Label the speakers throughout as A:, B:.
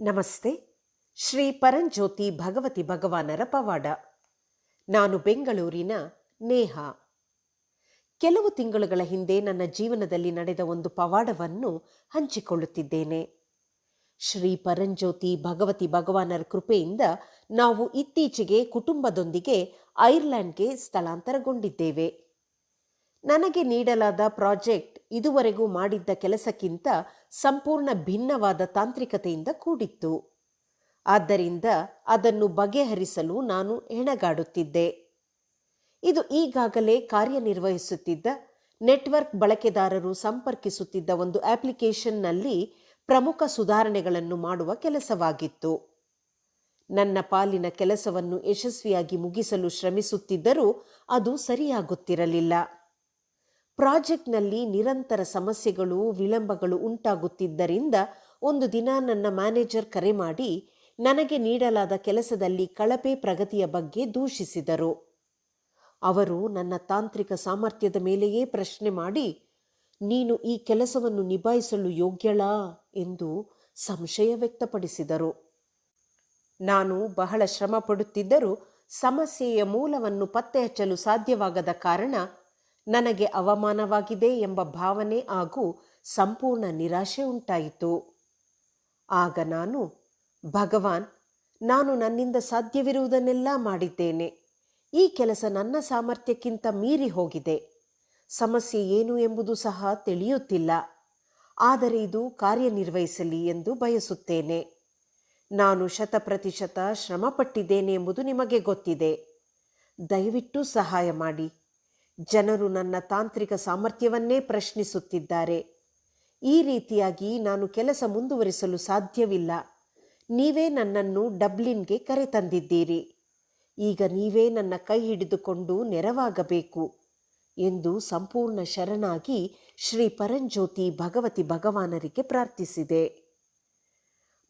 A: ನಮಸ್ತೆ. ಶ್ರೀ ಪರಂಜ್ಯೋತಿ ಭಗವತಿ ಭಗವಾನರ ಪವಾಡ. ನಾನು ಬೆಂಗಳೂರಿನ ನೇಹ. ಕೆಲವು ತಿಂಗಳುಗಳ ಹಿಂದೆ ನನ್ನ ಜೀವನದಲ್ಲಿ ನಡೆದ ಒಂದು ಪವಾಡವನ್ನು ಹಂಚಿಕೊಳ್ಳುತ್ತಿದ್ದೇನೆ. ಶ್ರೀ ಪರಂಜ್ಯೋತಿ ಭಗವತಿ ಭಗವಾನರ ಕೃಪೆಯಿಂದ ನಾವು ಇತ್ತೀಚೆಗೆ ಕುಟುಂಬದೊಂದಿಗೆ ಐರ್ಲ್ಯಾಂಡ್ಗೆ ಸ್ಥಳಾಂತರಗೊಂಡಿದ್ದೇವೆ. ನನಗೆ ನೀಡಲಾದ ಪ್ರಾಜೆಕ್ಟ್ ಇದುವರೆಗೂ ಮಾಡಿದ್ದ ಕೆಲಸಕ್ಕಿಂತ ಸಂಪೂರ್ಣ ಭಿನ್ನವಾದ ತಾಂತ್ರಿಕತೆಯಿಂದ ಕೂಡಿತ್ತು. ಆದ್ದರಿಂದ ಅದನ್ನು ಬಗೆಹರಿಸಲು ನಾನು ಹೆಣಗಾಡುತ್ತಿದ್ದೆ. ಇದು ಈಗಾಗಲೇ ಕಾರ್ಯನಿರ್ವಹಿಸುತ್ತಿದ್ದ ನೆಟ್ವರ್ಕ್ ಬಳಕೆದಾರರು ಸಂಪರ್ಕಿಸುತ್ತಿದ್ದ ಒಂದು ಅಪ್ಲಿಕೇಶನ್ನಲ್ಲಿ ಪ್ರಮುಖ ಸುಧಾರಣೆಗಳನ್ನು ಮಾಡುವ ಕೆಲಸವಾಗಿತ್ತು. ನನ್ನ ಪಾಲಿನ ಕೆಲಸವನ್ನು ಯಶಸ್ವಿಯಾಗಿ ಮುಗಿಸಲು ಶ್ರಮಿಸುತ್ತಿದ್ದರೂ ಅದು ಸರಿಯಾಗುತ್ತಿರಲಿಲ್ಲ. ಪ್ರಾಜೆಕ್ಟ್ನಲ್ಲಿ ನಿರಂತರ ಸಮಸ್ಯೆಗಳು, ವಿಳಂಬಗಳು ಉಂಟಾಗುತ್ತಿದ್ದರಿಂದ ಒಂದು ದಿನ ನನ್ನ ಮ್ಯಾನೇಜರ್ ಕರೆ ಮಾಡಿ ನನಗೆ ನೀಡಲಾದ ಕೆಲಸದಲ್ಲಿ ಕಳಪೆ ಪ್ರಗತಿಯ ಬಗ್ಗೆ ದೂಷಿಸಿದರು. ಅವರು ನನ್ನ ತಾಂತ್ರಿಕ ಸಾಮರ್ಥ್ಯದ ಮೇಲೆಯೇ ಪ್ರಶ್ನೆ ಮಾಡಿ, ನೀನು ಈ ಕೆಲಸವನ್ನು ನಿಭಾಯಿಸಲು ಯೋಗ್ಯಳಾ? ಎಂದು ಸಂಶಯ ವ್ಯಕ್ತಪಡಿಸಿದರು. ನಾನು ಬಹಳ ಶ್ರಮ ಪಡುತ್ತಿದ್ದರೂ ಸಮಸ್ಯೆಯ ಮೂಲವನ್ನು ಪತ್ತೆ ಹಚ್ಚಲು ಸಾಧ್ಯವಾಗದ ಕಾರಣ ನನಗೆ ಅವಮಾನವಾಗಿದೆ ಎಂಬ ಭಾವನೆ ಹಾಗೂ ಸಂಪೂರ್ಣ ನಿರಾಶೆ ಉಂಟಾಯಿತು. ಆಗ ನಾನು, ಭಗವಾನ್, ನಾನು ನನ್ನಿಂದ ಸಾಧ್ಯವಿರುವುದನ್ನೆಲ್ಲ ಮಾಡಿದ್ದೇನೆ. ಈ ಕೆಲಸ ನನ್ನ ಸಾಮರ್ಥ್ಯಕ್ಕಿಂತ ಮೀರಿ ಹೋಗಿದೆ. ಸಮಸ್ಯೆ ಏನು ಎಂಬುದು ಸಹ ತಿಳಿಯುತ್ತಿಲ್ಲ. ಆದರೆ ಇದು ಕಾರ್ಯನಿರ್ವಹಿಸಲಿ ಎಂದು ಬಯಸುತ್ತೇನೆ. ನಾನು ಶತಪ್ರತಿಶತ ಶ್ರಮಪಟ್ಟಿದ್ದೇನೆ ಎಂಬುದು ನಿಮಗೆ ಗೊತ್ತಿದೆ. ದಯವಿಟ್ಟು ಸಹಾಯ ಮಾಡಿ. ಜನರು ನನ್ನ ತಾಂತ್ರಿಕ ಸಾಮರ್ಥ್ಯವನ್ನೇ ಪ್ರಶ್ನಿಸುತ್ತಿದ್ದಾರೆ. ಈ ರೀತಿಯಾಗಿ ನಾನು ಕೆಲಸ ಮುಂದುವರಿಸಲು ಸಾಧ್ಯವಿಲ್ಲ. ನೀವೇ ನನ್ನನ್ನು ಡಬ್ಲಿನ್ಗೆ ಕರೆತಂದಿದ್ದೀರಿ ಈಗ ನೀವೇ ನನ್ನ ಕೈ ಹಿಡಿದುಕೊಂಡು ನೆರವಾಗಬೇಕು ಎಂದು ಸಂಪೂರ್ಣ ಶರಣಾಗಿ ಶ್ರೀ ಪರಂಜ್ಯೋತಿ ಭಗವತಿ ಭಗವಾನರಿಗೆ ಪ್ರಾರ್ಥಿಸಿದೆ.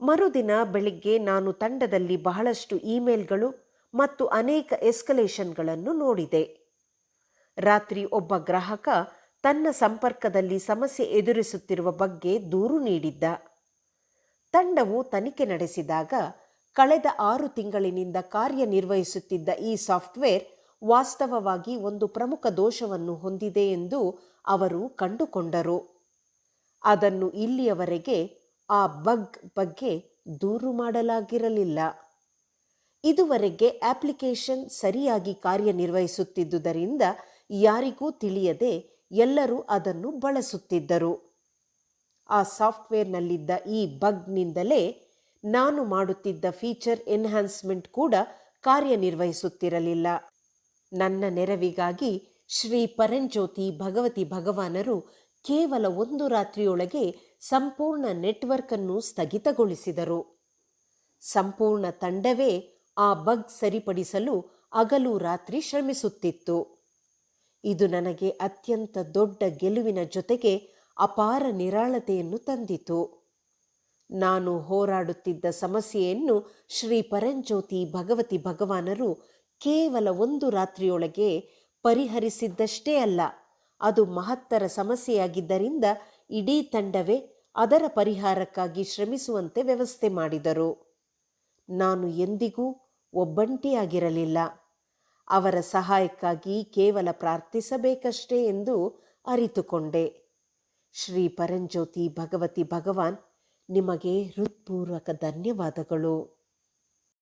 A: ಮರುದಿನ ಬೆಳಿಗ್ಗೆ ನಾನು ತಂಡದಲ್ಲಿ ಬಹಳಷ್ಟು ಇಮೇಲ್ಗಳು ಮತ್ತು ಅನೇಕ ಎಸ್ಕಲೇಷನ್ಗಳನ್ನು ನೋಡಿದೆ. ರಾತ್ರಿ ಒಬ್ಬ ಗ್ರಾಹಕ ತನ್ನ ಸಂಪರ್ಕದಲ್ಲಿ ಸಮಸ್ಯೆ ಎದುರಿಸುತ್ತಿರುವ ಬಗ್ಗೆ ದೂರು ನೀಡಿದ್ದ. ತಂಡವು ತನಿಖೆ ನಡೆಸಿದಾಗ ಕಳೆದ ಆರು ತಿಂಗಳಿನಿಂದ ಕಾರ್ಯನಿರ್ವಹಿಸುತ್ತಿದ್ದ ಈ ಸಾಫ್ಟ್ವೇರ್ ವಾಸ್ತವವಾಗಿ ಒಂದು ಪ್ರಮುಖ ದೋಷವನ್ನು ಹೊಂದಿದೆ ಎಂದು ಅವರು ಕಂಡುಕೊಂಡರು. ಅದನ್ನು ಇಲ್ಲಿಯವರೆಗೆ ಆ ಬಗ್ ಬಗ್ಗೆ ದೂರು ಮಾಡಲಾಗಿರಲಿಲ್ಲ. ಇದುವರೆಗೆ ಅಪ್ಲಿಕೇಶನ್ ಸರಿಯಾಗಿ ಕಾರ್ಯನಿರ್ವಹಿಸುತ್ತಿದ್ದುದರಿಂದ ಯಾರಿಗೂ ತಿಳಿಯದೆ ಎಲ್ಲರೂ ಅದನ್ನು ಬಳಸುತ್ತಿದ್ದರು. ಆ ಸಾಫ್ಟ್ವೇರ್ನಲ್ಲಿದ್ದ ಈ ಬಗ್ನಿಂದಲೇ ನಾನು ಮಾಡುತ್ತಿದ್ದ ಫೀಚರ್ ಎನ್ಹಾನ್ಸ್ಮೆಂಟ್ ಕೂಡ ಕಾರ್ಯನಿರ್ವಹಿಸುತ್ತಿರಲಿಲ್ಲ. ನನ್ನ ನೆರವಿಗಾಗಿ ಶ್ರೀ ಪರಂಜ್ಯೋತಿ ಭಗವತಿ ಭಗವಾನರು ಕೇವಲ ಒಂದು ರಾತ್ರಿಯೊಳಗೆ ಸಂಪೂರ್ಣ ನೆಟ್ವರ್ಕ್ ಅನ್ನು ಸ್ಥಗಿತಗೊಳಿಸಿದರು. ಸಂಪೂರ್ಣ ತಂಡವೇ ಆ ಬಗ್ ಸರಿಪಡಿಸಲು ಅಗಲು ರಾತ್ರಿ ಶ್ರಮಿಸುತ್ತಿತ್ತು. ಇದು ನನಗೆ ಅತ್ಯಂತ ದೊಡ್ಡ ಗೆಲುವಿನ ಜೊತೆಗೆ ಅಪಾರ ನಿರಾಳತೆಯನ್ನು ತಂದಿತು. ನಾನು ಹೋರಾಡುತ್ತಿದ್ದ ಸಮಸ್ಯೆಯನ್ನು ಶ್ರೀ ಪರಂಜ್ಯೋತಿ ಭಗವತಿ ಭಗವಾನರು ಕೇವಲ ಒಂದು ರಾತ್ರಿಯೊಳಗೆ ಪರಿಹರಿಸಿದ್ದಷ್ಟೇ ಅಲ್ಲ, ಅದು ಮಹತ್ತರ ಸಮಸ್ಯೆಯಾಗಿದ್ದರಿಂದ ಇಡೀ ತಂಡವೇ ಅದರ ಪರಿಹಾರಕ್ಕಾಗಿ ಶ್ರಮಿಸುವಂತೆ ವ್ಯವಸ್ಥೆ ಮಾಡಿದರು. ನಾನು ಎಂದಿಗೂ ಒಬ್ಬಂಟಿಯಾಗಿರಲಿಲ್ಲ. ಅವರ ಸಹಾಯಕ್ಕಾಗಿ ಕೇವಲ ಪ್ರಾರ್ಥಿಸಬೇಕಷ್ಟೇ ಎಂದು ಅರಿತುಕೊಂಡೆ. ಶ್ರೀ ಪರಂಜ್ಯೋತಿ ಭಗವತಿ ಭಗವಾನ್ ನಿಮಗೆ ಹೃತ್ಪೂರ್ವಕ ಧನ್ಯವಾದಗಳು.